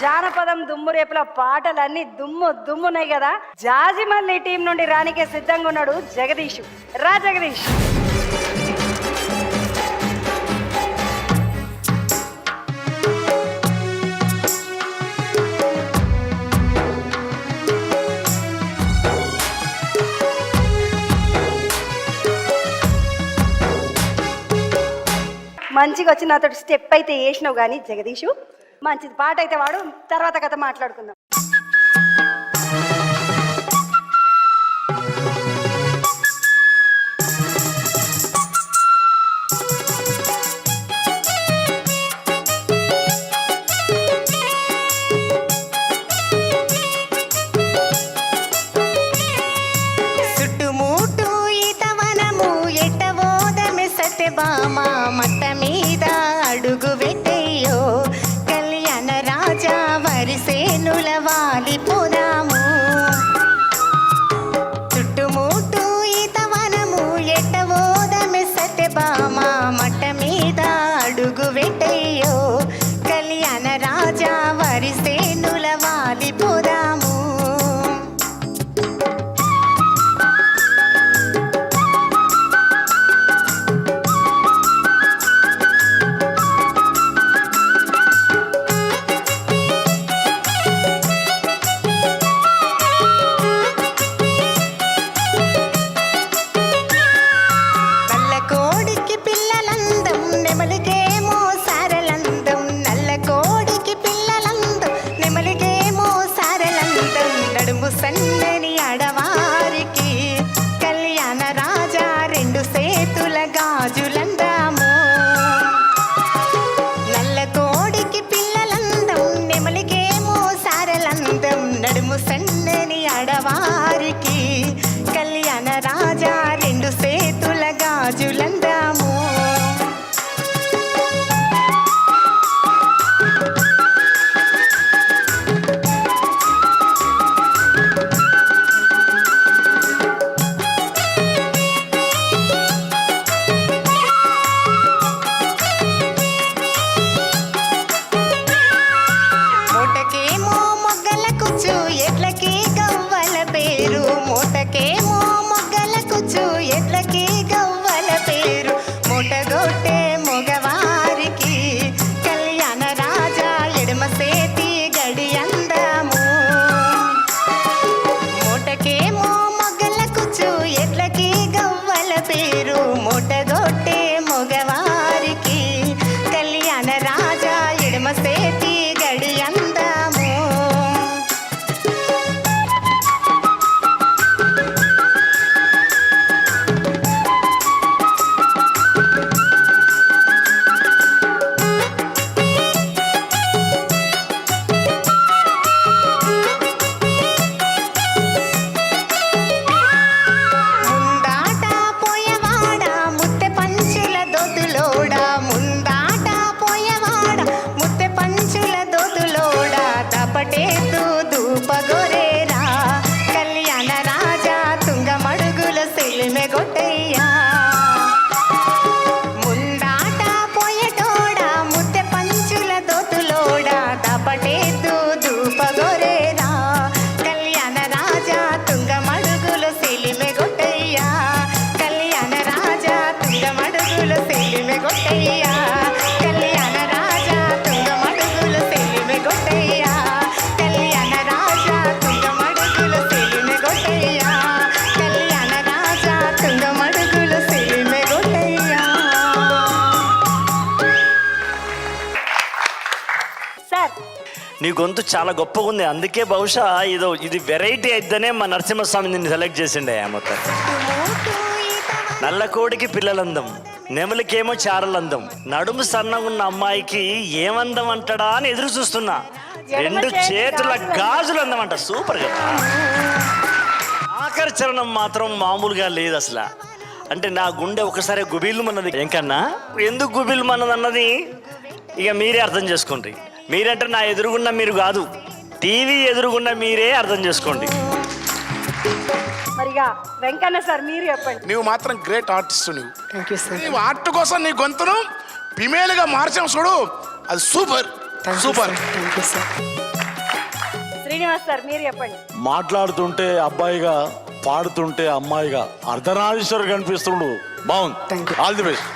జానపదం దుమ్ము రేపుల పాటలన్నీ దుమ్ము దుమ్మున్నాయి కదా. జాజిమల్లి టీం నుండి రానికే సిద్ధంగా ఉన్నాడు జగదీష్. రా జగదీష్. మంచిగా వచ్చి నాతో స్టెప్ అయితే వేసినావు కానీ జగదీషు. మంచిది. పాట అయితే వాడు తర్వాత కథ మాట్లాడుకుందాం. రాజా రెండు సేతుల గాజుల నీ గొంతు చాలా గొప్పగా ఉంది. అందుకే బహుశా ఇదో ఇది వెరైటీ అయితేనే మా నరసింహస్వామి నిన్ను సెలెక్ట్ చేసిండే మొత్తం. నల్ల కోడికి పిల్లలందం నెమలికేమో చారలందం. నడుము సన్నగా ఉన్న అమ్మాయికి ఏమందం అంటాడా అని ఎదురు చూస్తున్నా. రెండు చేతుల గాజులు అందమంట సూపర్ కదా ఆఖరి చరణం మాత్రం మామూలుగా లేదు అసలు. అంటే నా గుండె ఒకసారి గుబిల్లుమన్నది ఏంకన్నా ఎందుకు గుబిల్లుమన్నది అన్నది ఇక మీరే అర్థం చేసుకోండి మీరంటే నా ఎదురుగున్న మీరు కాదు. టీవీ ఎదురుగున్న మీరే అర్థం చేసుకోండి. మరిగా వెంకన్న సార్ మీరు చెప్పండి. నువ్వు మాత్రం గ్రేట్ ఆర్టిస్ట్ నువ్వు థ్యాంక్ యూ సార్ నీవు ఆర్ట్ కోసం నీ గొంతును ఫిమేల్గా మార్చాం చూడు. అది super. Super. Thank you sir Srinivas sir మీరు చెప్పండి. మాట్లాడుతుంటే అబ్బాయిగా పాడుతుంటే అమ్మాయిగా అర్ధనారీశ్వరు కనిపిస్తుండు. బాగుంది. Thank you. All the best